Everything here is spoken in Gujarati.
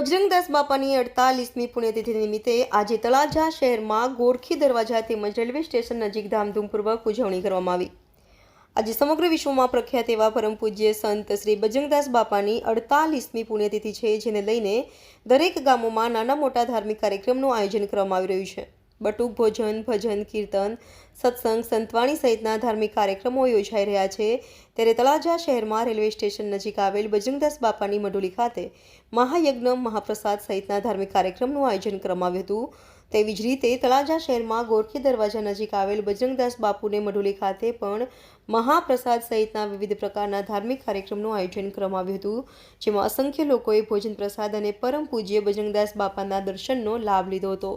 બજરંગદાસ બાપાની અડતાલીસમી પુણ્યતિથિ નિમિત્તે આજે તળાજા શહેરમાં ગોરખી દરવાજા તેમજ રેલવે સ્ટેશન નજીક ધામધૂમપૂર્વક ઉજવણી કરવામાં આવી. આજે સમગ્ર વિશ્વમાં પ્રખ્યાત એવા પરમ પૂજ્ય સંત શ્રી બજરંગદાસ બાપાની અડતાલીસમી પુણ્યતિથિ છે, જેને લઈને દરેક ગામોમાં નાના મોટા ધાર્મિક કાર્યક્રમનું આયોજન કરવામાં આવી રહ્યું છે. બટુક ભોજન, ભજન, કીર્તન, સત્સંગ, સંતવાણી સહિતના ધાર્મિક કાર્યક્રમો યોજાઈ રહ્યા છે. ત્યારે તળાજા શહેરમાં રેલવે સ્ટેશન નજીક આવેલ બજરંગદાસ બાપાની મઢોલી ખાતે મહાયજ્ઞ, મહાપ્રસાદ સહિતના ધાર્મિક કાર્યક્રમનું આયોજન કરવામાં હતું. તેવી જ રીતે તળાજા શહેરમાં ગોરખી દરવાજા નજીક આવેલ બજરંગદાસ બાપુને મઢોલી ખાતે પણ મહાપ્રસાદ સહિતના વિવિધ પ્રકારના ધાર્મિક કાર્યક્રમનું આયોજન કરવામાં આવ્યું હતું, જેમાં અસંખ્ય લોકોએ ભોજન પ્રસાદ અને પરમ પૂજ્ય બજરંગદાસ બાપાના દર્શનનો લાભ લીધો હતો.